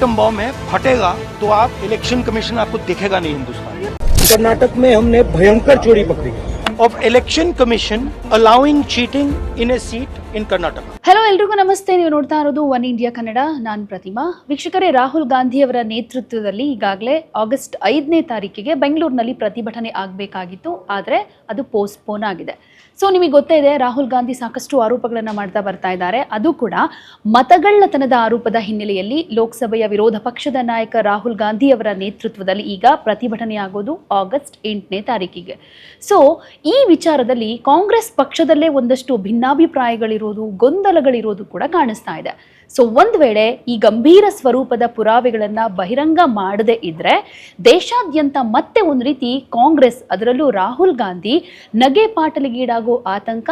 Atom bomb है फटेगा तो आप इलेक्शन कमीशन आपको दिखेगा नहीं हिंदुस्तान में। कर्नाटक में हमने भयंकर चोरी पकड़ी। Of election commission allowing cheating in a a seat Karnataka. Hello ಎಲ್ರಿಗೂ ನಮಸ್ತೆ. ನೀವು ನೋಡ್ತಾ ಇರೋದು ಒನ್ ಇಂಡಿಯಾ ಕನ್ನಡ ನಾನು ಪ್ರತಿಮಾ. ವೀಕ್ಷಕರೇ, ರಾಹುಲ್ ಗಾಂಧಿ ಅವರ ನೇತೃತ್ವದಲ್ಲಿ ಈಗಾಗಲೇ ಆಗಸ್ಟ್ ಐದನೇ ತಾರೀಕಿಗೆ ಬೆಂಗಳೂರಿನಲ್ಲಿ ಪ್ರತಿಭಟನೆ ಆಗಬೇಕಾಗಿತ್ತು. ಆದರೆ ಅದು ಪೋಸ್ಟ್ಪೋನ್ ಆಗಿದೆ. ಸೊ ನಿಮಗೆ ಗೊತ್ತೇ ಇದೆ, ರಾಹುಲ್ ಗಾಂಧಿ ಸಾಕಷ್ಟು ಆರೋಪಗಳನ್ನು ಮಾಡ್ತಾ ಬರ್ತಾ ಇದ್ದಾರೆ. ಅದು ಕೂಡ ಮತಗಳ್ಳತನದ ಆರೋಪದ ಹಿನ್ನೆಲೆಯಲ್ಲಿ ಲೋಕಸಭೆಯ ವಿರೋಧ ಪಕ್ಷದ ನಾಯಕ ರಾಹುಲ್ ಗಾಂಧಿ ಅವರ ನೇತೃತ್ವದಲ್ಲಿ ಈಗ ಪ್ರತಿಭಟನೆ ಆಗೋದು ಆಗಸ್ಟ್ ಎಂಟನೇ ತಾರೀಕಿಗೆ. ಸೊ ಈ ವಿಚಾರದಲ್ಲಿ ಕಾಂಗ್ರೆಸ್ ಪಕ್ಷದಲ್ಲೇ ಒಂದಷ್ಟು ಭಿನ್ನಾಭಿಪ್ರಾಯಗಳಿರೋದು ಗೊಂದಲಗಳಿರೋದು ಕೂಡ ಕಾಣಿಸ್ತಾ ಇದೆ. ಸೊ ಒಂದು ವೇಳೆ ಈ ಗಂಭೀರ ಸ್ವರೂಪದ ಪುರಾವೆಗಳನ್ನು ಬಹಿರಂಗ ಮಾಡದೇ ಇದ್ರೆ, ದೇಶಾದ್ಯಂತ ಮತ್ತೆ ಒಂದು ರೀತಿ ಕಾಂಗ್ರೆಸ್, ಅದರಲ್ಲೂ ರಾಹುಲ್ ಗಾಂಧಿ ನಗೆ ಪಾಟಲಿಗೀಡಾಗೋ ಆತಂಕ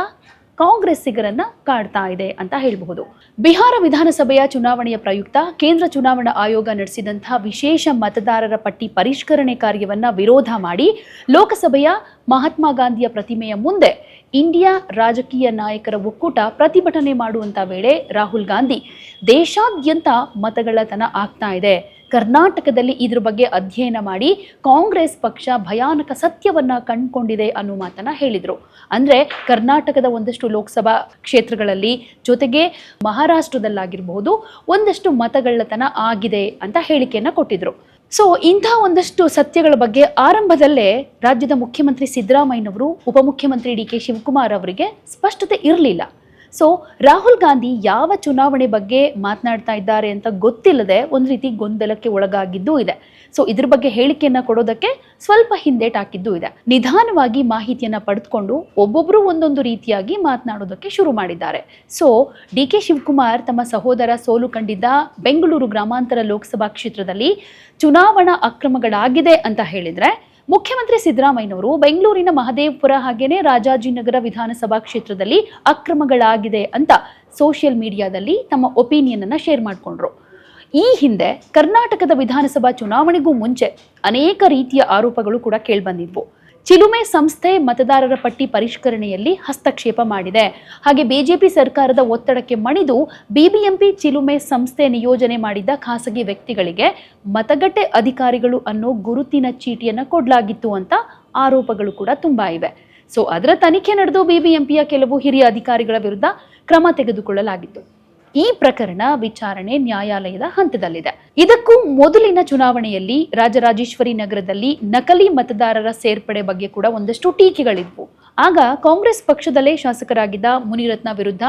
ಕಾಂಗ್ರೆಸ್ಸಿಗರನ್ನ ಕಾಡ್ತಾ ಇದೆ ಅಂತ ಹೇಳಬಹುದು. ಬಿಹಾರ ವಿಧಾನಸಭೆಯ ಚುನಾವಣೆಯ ಪ್ರಯುಕ್ತ ಕೇಂದ್ರ ಚುನಾವಣಾ ಆಯೋಗ ನಡೆಸಿದಂತಹ ವಿಶೇಷ ಮತದಾರರ ಪಟ್ಟಿ ಪರಿಷ್ಕರಣೆ ಕಾರ್ಯವನ್ನ ವಿರೋಧ ಮಾಡಿ ಲೋಕಸಭೆಯ ಮಹಾತ್ಮ ಗಾಂಧಿಯ ಪ್ರತಿಮೆಯ ಮುಂದೆ ಇಂಡಿಯಾ ರಾಜಕೀಯ ನಾಯಕರ ಒಕ್ಕೂಟ ಪ್ರತಿಭಟನೆ ಮಾಡುವಂತ ವೇಳೆ ರಾಹುಲ್ ಗಾಂಧಿ ದೇಶಾದ್ಯಂತ ಮತಗಳತನ ಆಗ್ತಾ ಇದೆ. ಕರ್ನಾಟಕದಲ್ಲಿ ಇದ್ರ ಬಗ್ಗೆ ಅಧ್ಯಯನ ಮಾಡಿ ಕಾಂಗ್ರೆಸ್ ಪಕ್ಷ ಭಯಾನಕ ಸತ್ಯವನ್ನ ಕಂಡುಕೊಂಡಿದೆ ಅನ್ನೋ ಮಾತನ್ನ ಹೇಳಿದ್ರು. ಅಂದ್ರೆ ಕರ್ನಾಟಕದ ಒಂದಷ್ಟು ಲೋಕಸಭಾ ಕ್ಷೇತ್ರಗಳಲ್ಲಿ ಜೊತೆಗೆ ಮಹಾರಾಷ್ಟ್ರದಲ್ಲಾಗಿರಬಹುದು, ಒಂದಷ್ಟು ಮತಗಳ್ಳತನ ಆಗಿದೆ ಅಂತ ಹೇಳಿಕೆಯನ್ನ ಕೊಟ್ಟಿದ್ರು. ಸೊ ಇಂಥ ಒಂದಷ್ಟು ಸತ್ಯಗಳ ಬಗ್ಗೆ ಆರಂಭದಲ್ಲೇ ರಾಜ್ಯದ ಮುಖ್ಯಮಂತ್ರಿ ಸಿದ್ದರಾಮಯ್ಯನವರು, ಉಪಮುಖ್ಯಮಂತ್ರಿ ಡಿ ಕೆ ಶಿವಕುಮಾರ್ ಅವರಿಗೆ ಸ್ಪಷ್ಟತೆ ಇರಲಿಲ್ಲ. ಸೊ ರಾಹುಲ್ ಗಾಂಧಿ ಯಾವ ಚುನಾವಣೆ ಬಗ್ಗೆ ಮಾತನಾಡ್ತಾ ಇದ್ದಾರೆ ಅಂತ ಗೊತ್ತಿಲ್ಲದೆ ಒಂದು ರೀತಿ ಗೊಂದಲಕ್ಕೆ ಒಳಗಾಗಿದ್ದೂ ಇದೆ. ಸೊ ಇದ್ರ ಬಗ್ಗೆ ಹೇಳಿಕೆಯನ್ನ ಕೊಡೋದಕ್ಕೆ ಸ್ವಲ್ಪ ಹಿಂದೇಟಾಕಿದ್ದೂ ಇದೆ. ನಿಧಾನವಾಗಿ ಮಾಹಿತಿಯನ್ನ ಪಡೆದುಕೊಂಡು ಒಬ್ಬೊಬ್ಬರು ಒಂದೊಂದು ರೀತಿಯಾಗಿ ಮಾತನಾಡೋದಕ್ಕೆ ಶುರು ಮಾಡಿದ್ದಾರೆ. ಸೊ ಡಿ ಕೆ ಶಿವಕುಮಾರ್ ತಮ್ಮ ಸಹೋದರ ಸೋಲು ಕಂಡಿದ್ದ ಬೆಂಗಳೂರು ಗ್ರಾಮಾಂತರ ಲೋಕಸಭಾ ಕ್ಷೇತ್ರದಲ್ಲಿ ಚುನಾವಣಾ ಅಕ್ರಮಗಳಾಗಿದೆ ಅಂತ ಹೇಳಿದ್ರೆ ಮುಖ್ಯಮಂತ್ರಿ ಸಿದ್ದರಾಮಯ್ಯನವರು ಬೆಂಗಳೂರಿನ ಮಹದೇವಪುರ ಹಾಗೇನೆ ರಾಜಾಜಿನಗರ ವಿಧಾನಸಭಾ ಕ್ಷೇತ್ರದಲ್ಲಿ ಅಕ್ರಮಗಳಾಗಿದೆ ಅಂತ ಸೋಷಿಯಲ್ ಮೀಡಿಯಾದಲ್ಲಿ ತಮ್ಮ ಒಪಿನಿಯನ್ ಅನ್ನ ಶೇರ್ ಮಾಡಿಕೊಂಡ್ರು. ಈ ಹಿಂದೆ ಕರ್ನಾಟಕದ ವಿಧಾನಸಭಾ ಚುನಾವಣೆಗೂ ಮುಂಚೆ ಅನೇಕ ರೀತಿಯ ಆರೋಪಗಳು ಕೂಡ ಕೇಳ್ಬಂದಿದ್ವು. ಚಿಲುಮೆ ಸಂಸ್ಥೆ ಮತದಾರರ ಪಟ್ಟಿ ಪರಿಷ್ಕರಣೆಯಲ್ಲಿ ಹಸ್ತಕ್ಷೇಪ ಮಾಡಿದೆ. ಹಾಗೆ ಬಿಜೆಪಿ ಸರ್ಕಾರದ ಒತ್ತಡಕ್ಕೆ ಮಣಿದು ಬಿಬಿಎಂಪಿ ಚಿಲುಮೆ ಸಂಸ್ಥೆ ನಿಯೋಜನೆ ಮಾಡಿದ್ದ ಖಾಸಗಿ ವ್ಯಕ್ತಿಗಳಿಗೆ ಮತಗಟ್ಟೆ ಅಧಿಕಾರಿಗಳು ಅನ್ನೋ ಗುರುತಿನ ಚೀಟಿಯನ್ನು ಕೊಡಲಾಗಿತ್ತು ಅಂತ ಆರೋಪಗಳು ಕೂಡ ತುಂಬಾ ಇವೆ. ಸೊ ಅದರ ತನಿಖೆ ನಡೆದು ಬಿಬಿಎಂಪಿಯ ಕೆಲವು ಹಿರಿಯ ಅಧಿಕಾರಿಗಳ ವಿರುದ್ಧ ಕ್ರಮ ತೆಗೆದುಕೊಳ್ಳಲಾಗಿತ್ತು. ಈ ಪ್ರಕರಣ ವಿಚಾರಣೆ ನ್ಯಾಯಾಲಯದ ಹಂತದಲ್ಲಿದೆ. ಇದಕ್ಕೂ ಮೊದಲಿನ ಚುನಾವಣೆಯಲ್ಲಿ ರಾಜರಾಜೇಶ್ವರಿ ನಗರದಲ್ಲಿ ನಕಲಿ ಮತದಾರರ ಸೇರ್ಪಡೆ ಬಗ್ಗೆ ಕೂಡ ಒಂದಷ್ಟು ಟೀಕೆಗಳಿದ್ವು. ಆಗ ಕಾಂಗ್ರೆಸ್ ಪಕ್ಷದಲ್ಲೇ ಶಾಸಕರಾಗಿದ್ದ ಮುನಿರತ್ನ ವಿರುದ್ಧ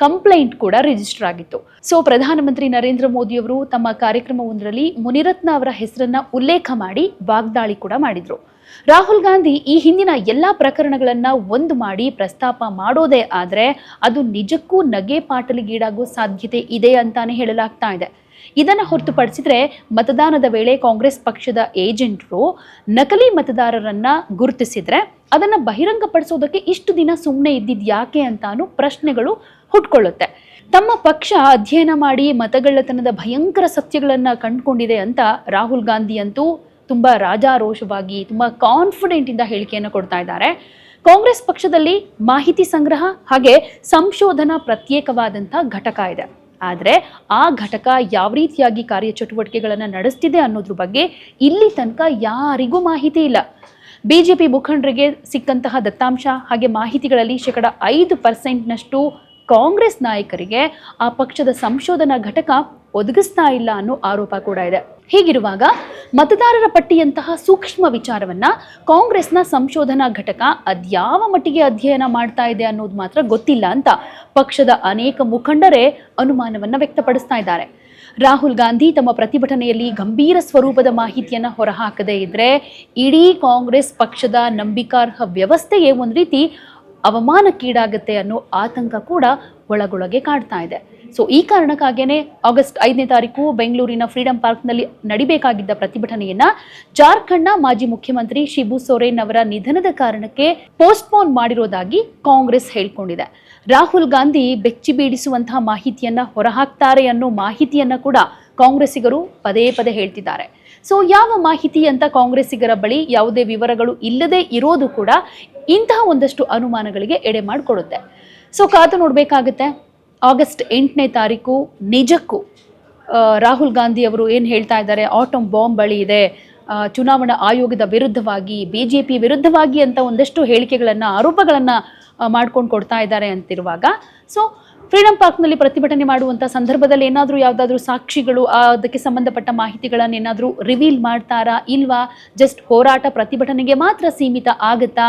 ಕಂಪ್ಲೇಂಟ್ ಕೂಡ ರಿಜಿಸ್ಟರ್ ಆಗಿತ್ತು. ಸೊ, ಪ್ರಧಾನಮಂತ್ರಿ ನರೇಂದ್ರ ಮೋದಿಯವರು ತಮ್ಮ ಕಾರ್ಯಕ್ರಮವೊಂದರಲ್ಲಿ ಮುನಿರತ್ನ ಅವರ ಹೆಸರನ್ನ ಉಲ್ಲೇಖ ಮಾಡಿ ವಾಗ್ದಾಳಿ ಕೂಡ ಮಾಡಿದ್ರು. ರಾಹುಲ್ ಗಾಂಧಿ ಈ ಹಿಂದಿನ ಎಲ್ಲ ಪ್ರಕರಣಗಳನ್ನ ಒಂದು ಮಾಡಿ ಪ್ರಸ್ತಾಪ ಮಾಡೋದೇ ಆದರೆ ಅದು ನಿಜಕ್ಕೂ ನಗೆ ಪಾಟಲಿಗೀಡಾಗೋ ಸಾಧ್ಯತೆ ಇದೆ ಅಂತಾನೆ ಹೇಳಲಾಗ್ತಾ ಇದೆ. ಇದನ್ನ ಹೊರತುಪಡಿಸಿದ್ರೆ ಮತದಾನದ ವೇಳೆ ಕಾಂಗ್ರೆಸ್ ಪಕ್ಷದ ಏಜೆಂಟ್ರು ನಕಲಿ ಮತದಾರರನ್ನ ಗುರುತಿಸಿದ್ರೆ ಅದನ್ನ ಬಹಿರಂಗಪಡಿಸೋದಕ್ಕೆ ಇಷ್ಟು ದಿನ ಸುಮ್ಮನೆ ಇದ್ದಿದ್ ಯಾಕೆ ಅಂತಾನು ಪ್ರಶ್ನೆಗಳು ಹುಟ್ಕೊಳ್ಳುತ್ತೆ. ತಮ್ಮ ಪಕ್ಷ ಅಧ್ಯಯನ ಮಾಡಿ ಮತಗಳ್ಳತನದ ಭಯಂಕರ ಸತ್ಯಗಳನ್ನ ಕಂಡುಕೊಂಡಿದೆ ಅಂತ ರಾಹುಲ್ ಗಾಂಧಿ ಅಂತೂ ತುಂಬಾ ರಾಜಾರೋಷವಾಗಿ, ತುಂಬ ಕಾನ್ಫಿಡೆಂಟ್ ಇಂದ ಹೇಳಿಕೆಯನ್ನು ಕೊಡ್ತಾ ಇದ್ದಾರೆ. ಕಾಂಗ್ರೆಸ್ ಪಕ್ಷದಲ್ಲಿ ಮಾಹಿತಿ ಸಂಗ್ರಹ ಹಾಗೆ ಸಂಶೋಧನಾ ಪ್ರತ್ಯೇಕವಾದಂಥ ಘಟಕ ಇದೆ. ಆದರೆ ಆ ಘಟಕ ಯಾವ ರೀತಿಯಾಗಿ ಕಾರ್ಯಚಟುವಟಿಕೆಗಳನ್ನು ನಡೆಸ್ತಿದೆ ಅನ್ನೋದ್ರ ಬಗ್ಗೆ ಇಲ್ಲಿ ತನಕ ಯಾರಿಗೂ ಮಾಹಿತಿ ಇಲ್ಲ. ಬಿಜೆಪಿ ಮುಖಂಡರಿಗೆ ಸಿಕ್ಕಂತಹ ದತ್ತಾಂಶ ಹಾಗೆ ಮಾಹಿತಿಗಳಲ್ಲಿ ಶೇಕಡ ಐದು ಪರ್ಸೆಂಟ್ನಷ್ಟು ಕಾಂಗ್ರೆಸ್ ನಾಯಕರಿಗೆ ಆ ಪಕ್ಷದ ಸಂಶೋಧನಾ ಘಟಕ ಒದಗಿಸ್ತಾ ಇಲ್ಲ ಅನ್ನೋ ಆರೋಪ ಕೂಡ ಇದೆ. ಹೀಗಿರುವಾಗ ಮತದಾರರ ಪಟ್ಟಿಯಂತಹ ಸೂಕ್ಷ್ಮ ವಿಚಾರವನ್ನ ಕಾಂಗ್ರೆಸ್ನ ಸಂಶೋಧನಾ ಘಟಕ ಅದ್ಯಾವ ಮಟ್ಟಿಗೆ ಅಧ್ಯಯನ ಮಾಡ್ತಾ ಇದೆ ಅನ್ನೋದು ಮಾತ್ರ ಗೊತ್ತಿಲ್ಲ ಅಂತ ಪಕ್ಷದ ಅನೇಕ ಮುಖಂಡರೇ ಅನುಮಾನವನ್ನ ವ್ಯಕ್ತಪಡಿಸ್ತಾ ಇದ್ದಾರೆ. ರಾಹುಲ್ ಗಾಂಧಿ ತಮ್ಮ ಪ್ರತಿಭಟನೆಯಲ್ಲಿ ಗಂಭೀರ ಸ್ವರೂಪದ ಮಾಹಿತಿಯನ್ನ ಹೊರಹಾಕದೇ ಇದ್ರೆ ಇಡೀ ಕಾಂಗ್ರೆಸ್ ಪಕ್ಷದ ನಂಬಿಕಾರ್ಹ ವ್ಯವಸ್ಥೆಯೇ ಒಂದು ರೀತಿ ಅವಮಾನಕ್ಕೀಡಾಗುತ್ತೆ ಅನ್ನೋ ಆತಂಕ ಕೂಡ ಒಳಗೊಳಗೆ ಕಾಡ್ತಾ ಇದೆ. ಸೊ ಈ ಕಾರಣಕ್ಕಾಗಿಯೇ ಆಗಸ್ಟ್ ಐದನೇ ತಾರೀಕು ಬೆಂಗಳೂರಿನ ಫ್ರೀಡಂ ಪಾರ್ಕ್ನಲ್ಲಿ ನಡಿಬೇಕಾಗಿದ್ದ ಪ್ರತಿಭಟನೆಯನ್ನ ಜಾರ್ಖಂಡ್ನ ಮಾಜಿ ಮುಖ್ಯಮಂತ್ರಿ ಶಿಬು ಸೊರೇನ್ ಅವರ ನಿಧನದ ಕಾರಣಕ್ಕೆ ಪೋಸ್ಟ್ಪೋನ್ ಮಾಡಿರೋದಾಗಿ ಕಾಂಗ್ರೆಸ್ ಹೇಳಿಕೊಂಡಿದೆ. ರಾಹುಲ್ ಗಾಂಧಿ ಬೆಚ್ಚಿ ಬೀಡಿಸುವಂತಹ ಮಾಹಿತಿಯನ್ನ ಹೊರಹಾಕ್ತಾರೆ ಅನ್ನೋ ಮಾಹಿತಿಯನ್ನ ಕೂಡ ಕಾಂಗ್ರೆಸ್ಸಿಗರು ಪದೇ ಪದೇ ಹೇಳ್ತಿದ್ದಾರೆ. ಸೊ ಯಾವ ಮಾಹಿತಿ ಅಂತ ಕಾಂಗ್ರೆಸ್ಸಿಗರ ಬಳಿ ಯಾವುದೇ ವಿವರಗಳು ಇಲ್ಲದೆ ಇರೋದು ಕೂಡ ಇಂತಹ ಒಂದಷ್ಟು ಅನುಮಾನಗಳಿಗೆ ಎಡೆ ಮಾಡಿಕೊಡುತ್ತೆ. ಸೊ ಕಾದು ನೋಡಬೇಕಾಗುತ್ತೆ. ಆಗಸ್ಟ್ ಎಂಟನೇ ತಾರೀಕು ನಿಜಕ್ಕೂ ರಾಹುಲ್ ಗಾಂಧಿ ಅವರು ಏನು ಹೇಳ್ತಾ ಇದ್ದಾರೆ ಆಟಮ್ ಬಾಂಬ್ ಬಳಿ ಇದೆ ಚುನಾವಣಾ ಆಯೋಗದ ವಿರುದ್ಧವಾಗಿ ಬಿ ಜೆ ಪಿ ವಿರುದ್ಧವಾಗಿ ಅಂತ ಒಂದಷ್ಟು ಹೇಳಿಕೆಗಳನ್ನು, ಆರೋಪಗಳನ್ನು ಮಾಡ್ಕೊಂಡು ಕೊಡ್ತಾ ಇದ್ದಾರೆ ಅಂತಿರುವಾಗ. ಸೊ ಫ್ರೀಡಂ ಪಾರ್ಕ್ನಲ್ಲಿ ಪ್ರತಿಭಟನೆ ಮಾಡುವಂಥ ಸಂದರ್ಭದಲ್ಲಿ ಏನಾದರೂ ಯಾವುದಾದ್ರೂ ಸಾಕ್ಷಿಗಳು ಅದಕ್ಕೆ ಸಂಬಂಧಪಟ್ಟ ಮಾಹಿತಿಗಳನ್ನು ಏನಾದರೂ ರಿವೀಲ್ ಮಾಡ್ತಾರಾ ಇಲ್ವಾ? ಜಸ್ಟ್ ಹೋರಾಟ ಪ್ರತಿಭಟನೆಗೆ ಮಾತ್ರ ಸೀಮಿತ ಆಗುತ್ತಾ?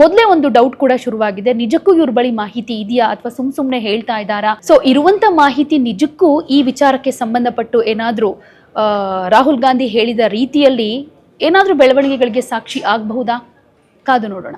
ಮೊದಲೇ ಒಂದು ಡೌಟ್ ಕೂಡ ಶುರುವಾಗಿದೆ. ನಿಜಕ್ಕೂ ಇವ್ರ ಬಳಿ ಮಾಹಿತಿ ಇದೆಯಾ ಅಥವಾ ಸುಮ್ ಸುಮ್ನೆ ಹೇಳ್ತಾ ಇದ್ದಾರಾ? ಸೊ ಇರುವಂತ ಮಾಹಿತಿ ನಿಜಕ್ಕೂ ಈ ವಿಚಾರಕ್ಕೆ ಸಂಬಂಧಪಟ್ಟು ಏನಾದರೂ ರಾಹುಲ್ ಗಾಂಧಿ ಹೇಳಿದ ರೀತಿಯಲ್ಲಿ ಏನಾದರೂ ಬೆಳವಣಿಗೆಗಳಿಗೆ ಸಾಕ್ಷಿ ಆಗಬಹುದಾ? ಕಾದು ನೋಡೋಣ.